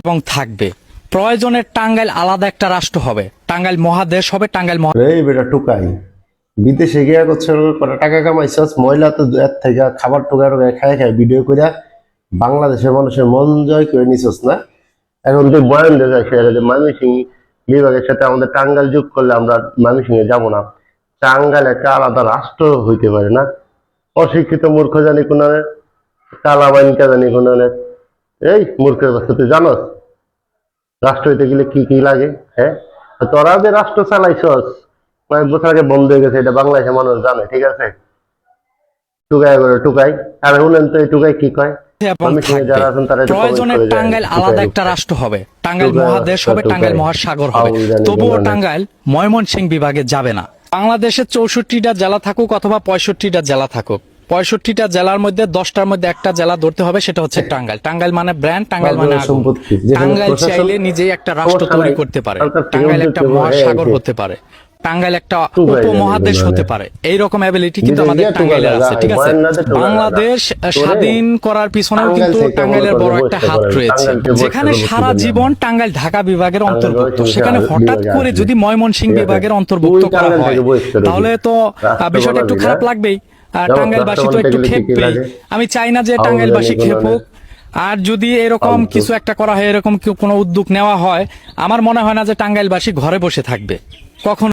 এবং থাকবে। প্রয়োজনে টাঙ্গাইল আলাদা একটা রাষ্ট্র হবে। টাঙ্গাইল মহাদেশ হবে, টাঙ্গাইল এই বেটা টুকাই, বিদেশে গিয়া করছে কটা টাকা কামাইছস মহিলা তো এর থেকে খাবার টুকা টুকা খাই খাই ভিডিও করে বাংলাদেশের মানুষের মন জয় করে নিছস না? এখন তুই বয়ান দিয়ে ময়মনসিং বিভাগের সাথে আমাদের টাঙ্গাইল যোগ করলে আমরা ময়মনসিং এ যাব না। টাঙ্গাইল একটা আলাদা রাষ্ট্র হইতে পারে না। অশিক্ষিত মূর্খ জানি কোন কালাবাইনকা জানি কোন এই মূর্খের বাচ্চা তুই জানস? রাষ্ট্র হইতে গেলে কি কি লাগে হ্যাঁ? তোরা যে রাষ্ট্র চালাইছস কয়েক বছর আগে বন্ধ হয়ে গেছে এটা বাংলাদেশের মানুষ জানে ঠিক আছে? টুকাই করে টুকাই। আর শুনেন তো এই টুকাই কি কয়? একটু প্রয়োজনে। টাঙ্গাইল আলাদা একটা রাষ্ট্র হবে। টাঙ্গাইল মহাদেশ হবে টাঙ্গাইল মহাসাগর হবে। তবুও টাঙ্গাইল ময়মনসিং বিভাগে যাবে না। বাংলাদেশের চৌষট্টিটা জেলা থাকুক অথবা পঁয়ষট্টিটা জেলা থাকুক। পঁয়ষট্টিটা জেলার মধ্যে দশটার মধ্যে একটা জেলা ধরতে হবে সেটা হচ্ছে টাঙ্গাইল। টাঙ্গাইল মানে ব্র্যান্ড টাঙ্গাইল মানে টাঙ্গাইল চাইলে নিজেই একটা রাষ্ট্র তৈরি করতে পারে। টাঙ্গাইল একটা মহাসাগর হতে পারে। টাঙ্গাইল একটা উপমহাদেশ হতে মানে। পারে। এইরকম অ্যাবিলিটি কিন্তু আমাদের টাঙ্গাইলের আছে ঠিক আছে? টুকা লাগা। বাংলাদেশ স্বাধীন করার পিছনেও কিন্তু টাঙ্গাইলের বড় একটা হাত রয়েছে। যেখানে সারা জীবন টাঙ্গাইল ঢাকা বিভাগের অন্তর্ভুক্ত সেখানে হঠাৎ করে যদি ময়মনসিংহ বিভাগের অন্তর্ভুক্ত করা হয়। তাহলে তো বিষয়টা একটু খারাপ লাগবেই। আর যেমন টাঙ্গাইলবাসী তো একটু খেপবেই আমি চাই না যে টাঙ্গাইল টাঙ্গাইলবাসী খেপুক আর যদি এরকম কিছু একটা করা হয় এরকম কোনো উদ্যোগ নেওয়া হয়? আমার মনে হয় না যে টাঙ্গাইলবাসী ঘরে বসে থাকবে। কখন